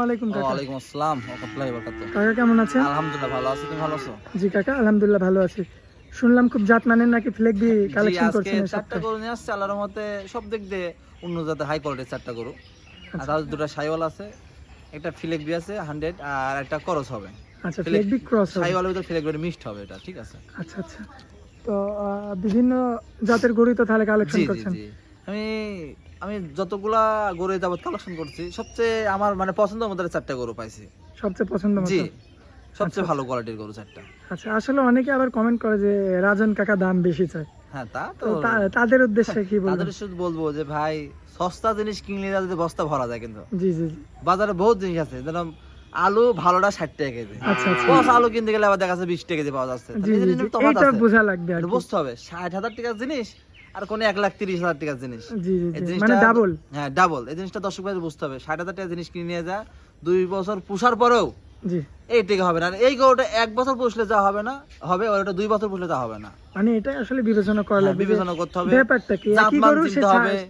আলাইকুম কাকা। ওয়ালাইকুম আসসালাম ওয়া বারাকাতুহু কাকা কেমন আছেন? আলহামদুলিল্লাহ ভালো আছি তুমি ভালো আছো? জি কাকা আলহামদুলিল্লাহ ভালো আছি। শুনলাম খুব জাত মানের নাকি ফ্লেক কালেকশন করছেন এই চারটা গরু নিয়ে আসছে আল্লাহর রহমতে সব দিক দিয়ে উন্নত জাতের হাই কোয়ালিটির চারটা গরু। আর আচ্ছা। তার দুটো সাইওয়াল আছে একটা ফিলেক আছে আর একটা করস হবে। আচ্ছা ফ্লেক- ফ্লেক বি ক্রস হবে। সাইওয়ালের ভিতরে ফিলেক মিক্সড হবে এটা ঠিক আছে? আচ্ছা আচ্ছা। তো বিভিন্ন জাতের গরুই তো তাহলে কালেকশন করছেন। আমি আমি যতগুলা গরু যাবত কালেকশন করছি সবচেয়ে আমার মানে পছন্দের মধ্যে চারটা গরু পাইছি। সবচেয়ে পছন্দ জি সবচেয়ে ভালো কোয়ালিটির গরু চারটা। আচ্ছা আসলে অনেকে আবার কমেন্ট করে যে রাজন কাকা দাম বেশি চায়। হ্যাঁ তা তো তো তাদের উদ্দেশ্যে কি বলবেন? তাদের শুধু বলব যে ভাই সস্তা জিনিস কিনলে যদি বস্তা ভরা যায় কিন্তু। জি জি জি। বাজারে বহুত জিনিস আছে যেরকম আলু ভালোটা ষাট টাকা কেজি। আচ্ছা আচ্ছা। আলু কিনতে গেলে আবার দেখা যাচ্ছে বিশ টাকা কেজি পাওয়া যাচ্ছে। বোঝা লাগবে। বুঝতে হবে ষাট হাজার টাকার জিনিস আর কোন এক লাখ তিরিশ হাজার টাকার জিনিস। মানে ডাবল হ্যাঁ ডাবল এই জিনিসটা দর্শক ভাই বুঝতে হবে। ষাট হাজার টাকার জিনিস কিনে নিয়ে যা দুই বছর পুষার পরেও এই টাকা হবে না। এই গরুটা এক বছর পুষলে যা হবে না হবে ওটা দুই বছর পুষলে তা হবে না। মানে এটা আসলে বিবেচনা করা হ্যাঁ, লাগবে বিবেচনা করতে হবে। ব্যাপারটা কি? একই গরু সে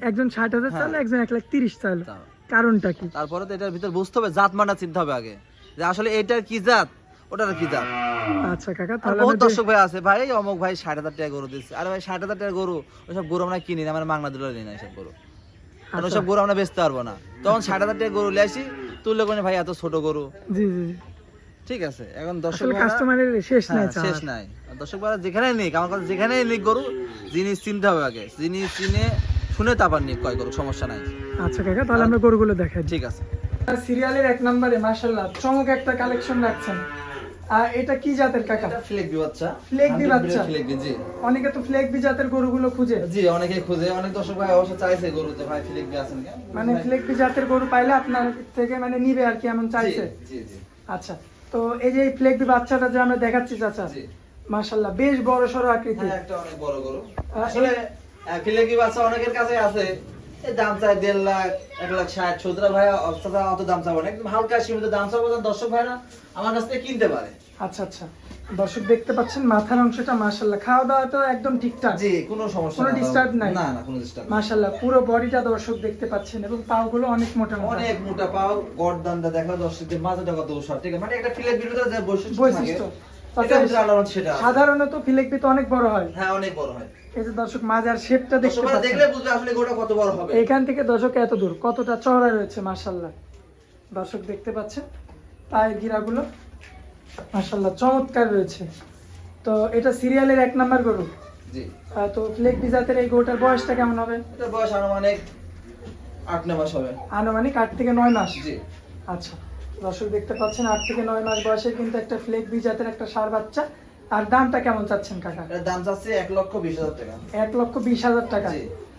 একজন ষাট হাজার চাইলো হ্যাঁ। একজন এক লাখ তিরিশ চাইলো। তা- কারণটা কি? তারপরে তো এটার ভিতর বুঝতে হবে জাত মানা চিনতে হবে আগে। যে আসলে এটার কি জাত? ওটার কি জাত আচ্ছা কাকা তাহলে বহুত দর্শক ভাই আছে। ভাই অমুক ভাই ষাট হাজার টাকা গরু দিচ্ছে আরে ভাই ষাট হাজার টাকা গরু ওইসব গরু আমরা কিনি না আমরা মাংনা নিই না এসব গরু। কারণ আচ্ছা। ওইসব গরু আমরা বেচতে পারব না। তখন ষাট হাজার টাকা গরু নিয়ে আসি তুললে কোনো ভাই এত ছোট গরু। জি জি। ঠিক আছে এখন দর্শক কাস্টমারের শেষ নাই হ্যাঁ, শেষ নাই। দর্শক ভাইরা যেখানে নিক আমার কাছে যেখানে নিক গরু জিনিস চিনতে হবে আগে জিনিস চিনে শুনে তারপর নিক কয় গরু সমস্যা নাই। আচ্ছা কাকা তাহলে আমরা গরুগুলো দেখাই। ঠিক আছে। সিরিয়ালের এক নম্বরে মাশাল্লাহ চমক একটা কালেকশন রাখছেন। এটা কি জাতের কাকা? এটা ফ্লেক বি বাচ্চা। ফ্লেক বি 100 বাচ্চা? ফ্লেক বি জি। অনেকে তো ফ্লেক বি জাতের গরুগুলো খুঁজে। জি অনেকে খুঁজে। অনেক দর্শক ভাই অবশ্য চাইছে গরু যে ভাই ফ্লেক বি আছেন কেন মানে ফ্লেক বি জাতের গরু পাইলে আপনার থেকে মানে নিবে আর কি এমন চাইছে। জি জি। আচ্ছা তো এই যে এই ফ্লেক বি বাচ্চাটা যে আমরা দেখাচ্ছি চাচা জি। মাশাল্লাহ বেশ বড় সড়ো আকৃতি হ্যাঁ একটা অনেক বড় গরু। আসলে ফিলে কি বাচ্চা অনেকের কাছে আছে। দাম চাই দেড় লাখ এক লাখ ষাট। সতেরো ভাই অতটা অত দাম চাবো না। একদম হালকা সীমিত দাম চাবো দর্শক ভাইরা আমার কাছ থেকে কিনতে পারে। আচ্ছা আচ্ছা। দর্শক দেখতে পাচ্ছেন মাথার অংশটা মাশাল্লাহ খাওয়া দাওয়া তো একদম ঠিকঠাক। জি কোনো সমস্যা কোনো না। নাই? না না কোনো ডিস্টার্ব মাশাল্লাহ পুরো বডিটা দর্শক দেখতে পাচ্ছেন এবং পাগুলো অনেক মোটা মোটা। অনেক মোটা পাও গর্দানটা দেখা দর্শকদের মাথাটা কত উষা ঠিক আছে মানে একটা বিরুদ্ধে যে বৈশিষ্ট্য বৈশিষ্ট্য। সাধারণত ফিলেকবি তো অনেক বড় হয়। হ্যাঁ অনেক বড় হয়। এই যে দর্শক মাজার শেপটা দেখতে পাচ্ছেন। দেখলে বুঝবে আসলে গরুটা কত বড় হবে। এখান থেকে দর্শক এত দূর কতটা চওড়া রয়েছে মাশাল্লাহ দর্শক দেখতে পাচ্ছেন পায়ের গিরাগুলো মাশাল্লাহ চমৎকার রয়েছে। তো এটা সিরিয়ালের এক নাম্বার গরু। জি। তো ফ্লেক জাতের এই গরুটার বয়সটা কেমন হবে? এটা বয়স আনুমানিক আট নয় মাস হবে। আনুমানিক আট থেকে নয় মাস? জি। আচ্ছা। দর্শক দেখতে পাচ্ছেন আট থেকে নয় মাস বয়সে কিন্তু একটা ফ্লেক বি জাতের একটা সার বাচ্চা। আর দামটা কেমন চাচ্ছেন কাকা? দাম চাচ্ছে এক লক্ষ বিশ হাজার টাকা। এক লক্ষ বিশ হাজার টাকা।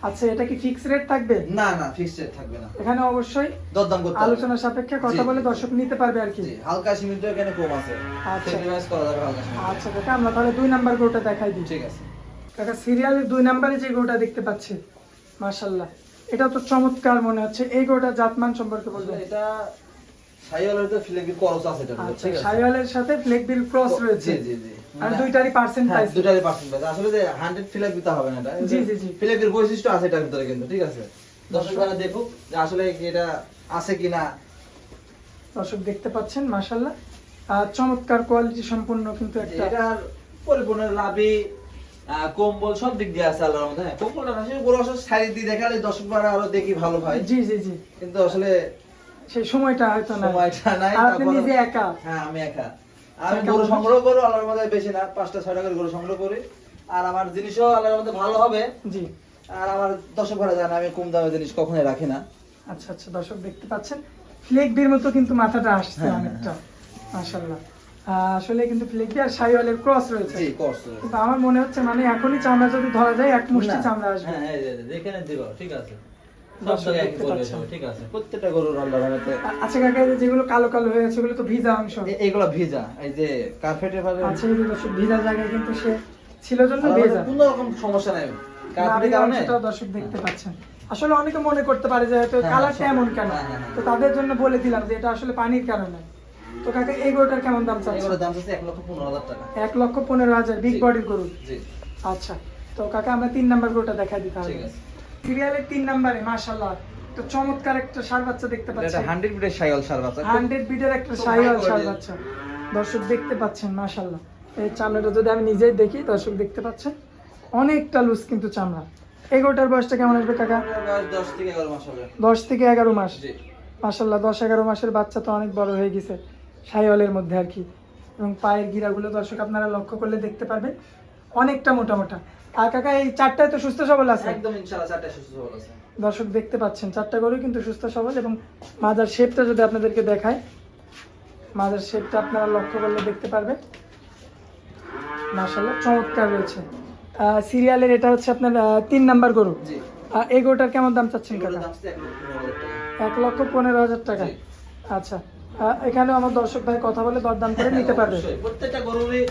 আচ্ছা এটা কি ফিক্স রেট থাকবে? না না ফিক্সড রেট থাকবে না। এখানে অবশ্যই দরদাম করতে। আলোচনা সাপেক্ষে কথা বলে দর্শক নিতে পারবে আর কি। জি হালকা সীমিত এখানে কম আছে। আচ্ছা। স্যাক্রিফাইস করা যাবে হালকা আচ্ছা কাকা আমরা তাহলে দুই নাম্বার গরুটা দেখাই দিই। ঠিক আছে। কাকা সিরিয়ালের দুই নাম্বারে যে গরুটা দেখতে পাচ্ছি মাশাল্লাহ এটা তো চমৎকার মনে হচ্ছে। এই গরুটা জাতমান সম্পর্কে বলবেন। এটা সাইওয়ালের তো করস আছে এটা আচ্ছা ঠিক আছে? সাইওয়ালের সাথে ক্রস রয়েছে। জি জি আর দুইটারই পার্সেন্ট হ্যাঁ, প্রাইস দুটারই পার্সেন্টেজ আসলে যে 100 ফিলেক দিতে হবে না এটা। জি, জি, জি। বৈশিষ্ট্য আছে এটার ভিতরে কিন্তু ঠিক আছে? দর্শক ভাইরা দেখুক যে আসলে এটা আছে কিনা। দর্শক দেখতে পাচ্ছেন মাশাল্লাহ আর চমৎকার কোয়ালিটি সম্পূর্ণ কিন্তু একটা এটার পরিপূর্ণ লাভি কম্বল সব দিক দিয়ে আছে আল্লাহর মধ্যে হ্যাঁ কম্বলটা সে বড় আসলে শাড়ি দিয়ে দেখালে দর্শক আরও দেখি ভালো হয়। জি জি জি। কিন্তু আসলে সেই সময়টা হয়তো না সময়টা নাই আর আপনি নিজে একা? হ্যাঁ আমি একা। আমি গরু সংগ্রহ করো আল্লাহর মধ্যে বেশি না পাঁচটা ছয়টা করে গরু সংগ্রহ করি। আর আমার জিনিসও আল্লাহর মধ্যে ভালো হবে। জি। আর আমার দর্শক ভাড়া জানে আমি কম জিনিস কখনোই রাখি না। আচ্ছা আচ্ছা দর্শক দেখতে পাচ্ছেন। ফ্লেক বির মতো কিন্তু মাথাটা আসছে হ্যাঁ, অনেকটা। মাশাল্লাহ আহ, আসলে কিন্তু ফ্লেক বি আর সাইওয়ালের ক্রস রয়েছে। জি কোর্স কিন্তু আমার মনে হচ্ছে মানে এখনই চামড়া যদি ধরা যায় এক মুষ্টি চামড়া আসবে। হ্যাঁ এই দিব ঠিক আছে। প্রত্যেকটা গরুর রহমতে আচ্ছা কাকা যেগুলো কালো কালো হয়ে আছে সেগুলো তো ভিজা অংশ। এ- ভিজা। এই যে কার্পেটের ভাবে আচ্ছা এই ভিজা জায়গায় কিন্তু সে ছিল জন্য ভেজা। কোনো রকম সমস্যা নাই। কার্পেটের কারণে দর্শক দেখতে পাচ্ছেন। আসলে অনেকে মনে করতে পারে যে হয়তো হ্যাঁ, কালারটা হ্যাঁ, এমন কেন। হ্যাঁ, হ্যাঁ, হ্যাঁ। তো তাদের জন্য বলে দিলাম যে এটা আসলে পানির কারণে। তো কাকা এই গরুটার কেমন দাম চাচ্ছে এগুলোর দাম হচ্ছে এক লক্ষ পনেরো হাজার টাকা। এক লক্ষ পনেরো হাজার বিগ বডির গরু। আচ্ছা তো কাকা আমরা তিন নাম্বার গরুটা দেখাই দিতে হবে ঠিক আছে। সিরিয়ালের তিন নাম্বারে একটা চমৎকার একটা সার বাচ্চা দেখতে এটা পাচ্ছেন। হান্ড্রেড বিটের সাইওয়াল সার বাচ্চা। হান্ড্রেড বিটের একটা খুব সাইওয়াল সার বাচ্চা। দর্শক দেখতে পাচ্ছেন এই চামড়াটা যদি আমি নিজেই দেখি দর্শক দেখতে পাচ্ছেন অনেকটা লুজ কিন্তু চামড়া। এগোটার বয়সটা কেমন আসবে কাকা? দশ থেকে এগারো মাস হবে। দশ থেকে এগারো মাস। মাসাল্লাহ দশ এগারো মাসের বাচ্চা তো অনেক বড় হয়ে গেছে সাইওয়ালের মধ্যে আর কি। এবং পায়ের গিরাগুলো দর্শক আপনারা লক্ষ্য করলে দেখতে পারবেন অনেকটা মোটা মোটা। আর কাকা এই চারটায় তো সুস্থ সবল আছে? একদম ইনশাআল্লাহ চারটা সুস্থ সবল আছে। দর্শক দেখতে পাচ্ছেন চারটা গরু কিন্তু সুস্থ সবল এবং মাজার শেপটা যদি আপনাদেরকে দেখায় মাজার শেপটা আপনারা লক্ষ্য করলে দেখতে পারবেন। মাসাল্লাহ চমৎকার রয়েছে। সিরিয়ালের এটা হচ্ছে আপনার তিন নাম্বার গরু। এই গরুটার কেমন দাম চাচ্ছেন কাকা? এক লক্ষ পনেরো হাজার টাকা। আচ্ছা আহ, এখানেও আমার দর্শক ভাই কথা বলে দরদাম করে নিতে পারবে। প্রত্যেকটা গরুরই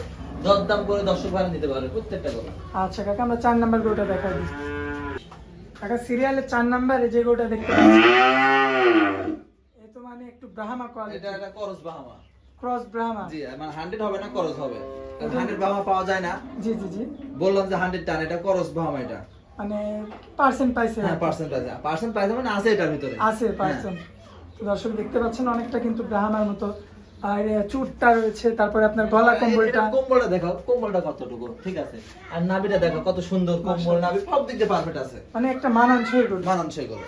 দরদাম করে দর্শক ভাড়া নিতে পারবে প্রত্যেকটা গরু। আচ্ছা কাকা আমরা চার নাম্বার গরুটা দেখাই দিই। কাকা সিরিয়ালের চার নাম্বারে যে গরুটা দেখতে এ তো মানে একটু ব্রাহ্মা কোয়ালিটি এটা একটা করস বাহামা ক্রস ব্রাহ্মা। জি মানে হান্ড্রেড হবে না করস হবে। হান্ড্রেড বাহামা পাওয়া যায় না। জি জি জি। বললাম যে হান্ড্রেড টান এটা করস বাহামা এটা। মানে পার্সেন্ট পাইছে হ্যাঁ পার্সেন্ট প্রাইস পার্সেন্ট পাইছে মানে আছে এটার ভিতরে। আছে পার্সেন্ট দর্শক দেখতে পাচ্ছেন অনেকটা কিন্তু ব্রাহ্মার মতো আর এ, চুটটা রয়েছে তারপরে আপনার গলা কম্বলটা। এটা কম্বলটা দেখাও কম্বলটা কতটুকু? ঠিক আছে। আর নাভিটা দেখো কত সুন্দর কম্বল নাভি সব দিক দিয়ে পারফেক্ট আছে। মানে একটা মানানসই গরু। মানানসই গরু।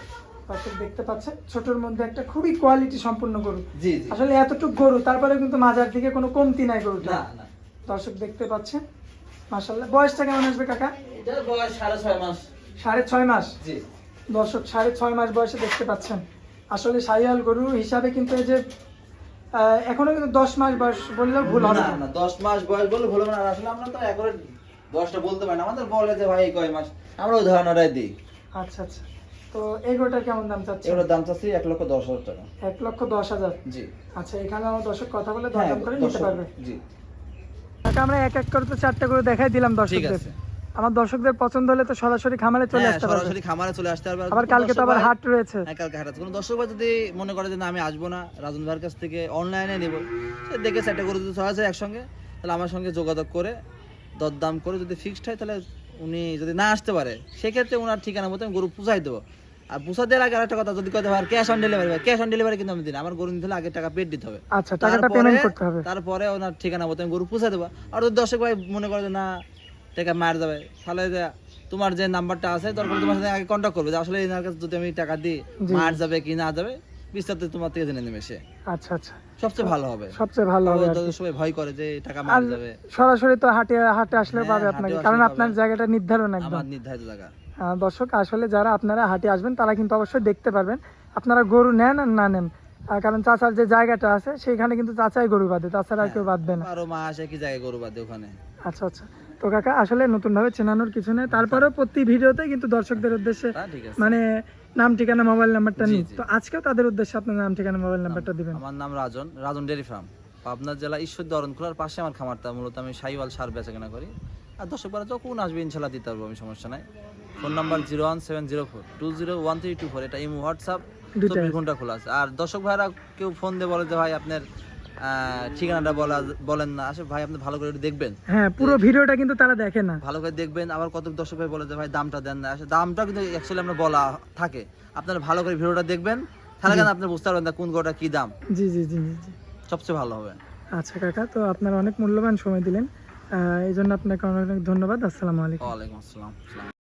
দর্শক দেখতে পাচ্ছেন? ছোটর মধ্যে একটা খুবই কোয়ালিটি সম্পূর্ণ গরু। জি আসলে এতটুকু গরু তারপরে কিন্তু মাজার দিকে কোনো কমতি নাই গরুটা দর্শক দেখতে পাচ্ছেন? মাসাল্লাহ বয়সটা কেমন আসবে কাকা? বয়স সাড়ে ছয় মাস। সাড়ে ছয় মাস? জি। দর্শক সাড়ে ছয় মাস বয়সে দেখতে পাচ্ছেন। আসলে সাইয়াল গরু হিসাবে কিন্তু এই যে এখনও কিন্তু দশ মাস বয়স বললেও ভুল হবে না দশ মাস বয়স বললে ভুল হবে না। আসলে আমরা তো একবারে বয়সটা বলতে পারি না। আমাদের বলে যে ভাই কয় মাস? আমরা ওই ধারণাটাই দিই। আচ্ছা আচ্ছা। তো এই গরুটার কেমন দাম চাচ্ছে এগুলোর দাম চাচ্ছি এক লক্ষ দশ হাজার টাকা। এক লক্ষ দশ হাজার? জি। আচ্ছা এখানে আমার দর্শক কথা বলে হ্যাঁ দরদাম করে নিতে পারবে। জি। কাকা আমরা এক এক করে তো চারটে করে দেখাই দিলাম ঠিক দর্শকদের। আছে। আমার দর্শকদের পছন্দ হলে তো সরাসরি খামারে চলে হ্যাঁ, আসতে পারবে। সরাসরি খামারে চলে আসতে পারবে। আবার কালকে তো আবার হাট রয়েছে। হ্যাঁ কালকে হাট আছে। কোনো দর্শক ভাই যদি মনে করে যে না আমি আসব না রাজন ভাইয়ের কাছ থেকে অনলাইনে নেব সে দেখে সেটা করে যদি হয় একসঙ্গে তাহলে আমার সঙ্গে যোগাযোগ করে দরদাম করে যদি ফিক্সড হয় তাহলে উনি যদি না আসতে পারে সেক্ষেত্রে ওনার ঠিকানা মতো আমি গরু পুষাই দেবো। আর পুষা দেওয়ার আগে আরেকটা কথা যদি কথা হয় cash on delivery cash on delivery কিন্তু আমি দিন আমার গরু নিতে হলে আগে টাকা পেড দিতে হবে। আচ্ছা টাকাটা তারপরে- পেমেন্ট করতে হবে। তারপরে ওনার ঠিকানা মতো আমি গরু পুষে দেবো। আর যদি দর্শক ভাই মনে করে যে না টাকা মার যাবে। তাহলে তোমার যে নাম্বারটা আছে দরকার তোমার সাথে আগে কন্ট্যাক্ট করবে যে আসলে এনার কাছে যদি আমি টাকা দিই মার যাবে কি না যাবে বিস্তারিত তোমার থেকে জেনে নেবে সে। আচ্ছা আচ্ছা। সবচেয়ে ভালো হবে। সবচেয়ে ভালো হবে সবাই ভয় করে যে টাকা মার যাবে। সরাসরি তো হাটে হাটে আসলে হ্যাঁ, পাবে আপনাকে। কারণ আপনার জায়গাটা নির্ধারণ একদম। আমার নির্ধারিত জায়গা। আহ, দর্শক আসলে যারা আপনারা হাটে আসবেন তারা কিন্তু অবশ্যই দেখতে পারবেন। আপনারা গরু নেন আর না নেন। কারণ চাচার যে জায়গাটা আছে সেখানে কিন্তু চাচাই গরু বাঁধে। তাছাড়া আর কেউ বাঁধবে না। বারো মাস একই জায়গায় গরু বাদে ওখানে। আচ্ছা আচ্ছা। তো কাকা আসলে নতুন ভাবে চেনানোর কিছু নেই। তারপরেও প্রতি ভিডিওতে কিন্তু দর্শকদের উদ্দেশ্যে মানে নাম ঠিকানা মোবাইল নাম্বারটা নিই তো আজকেও তাদের উদ্দেশ্যে আপনার নাম ঠিকানা মোবাইল নাম্বারটা দিবেন। আমার নাম রাজন রাজন ডেয়ারি ফার্ম। পাবনা জেলা ঈশ্বরদী অরণখোলার পাশে আমার খামারটা। মূলত আমি সাইওয়াল সার বেচা কেনা করি। আর দর্শক বারা যখন আসবে ইনশাল্লাহ দিতে পারব আমি সমস্যা নাই। Phone number zero one seven zero four two zero one three two four এটা ইমো হোয়াটসঅ্যাপ। চব্বিশ। ঘণ্টা খোলা আছে। আর দর্শক ভাইরা কেউ ফোন দিয়ে বলে যে ভাই আপনার ঠিকানাটা বলা বলেন না। আসে ভাই আপনি ভালো করে দেখবেন। হ্যাঁ পুরো ভিডিওটা কিন্তু তারা দেখে না। ভালো করে দেখবেন। আবার কত দর্শক ভাই বলে যে ভাই দামটা দেন না। আসলে দামটা কিন্তু অ্যাকচুয়ালি আমরা বলা থাকে। আপনারা ভালো করে ভিডিওটা দেখবেন। তাহলে কেন আপনি বুঝতে পারবেন না কোন গরুটা কি দাম? জি জি জি জি সবচেয়ে ভালো হবে। আচ্ছা কাকা তো আপনারা অনেক মূল্যবান সময় দিলেন। এই জন্য আপনাকে অনেক অনেক ধন্যবাদ। আসসালামু আলাইকুম। ওয়ালাইকুম আসসালাম।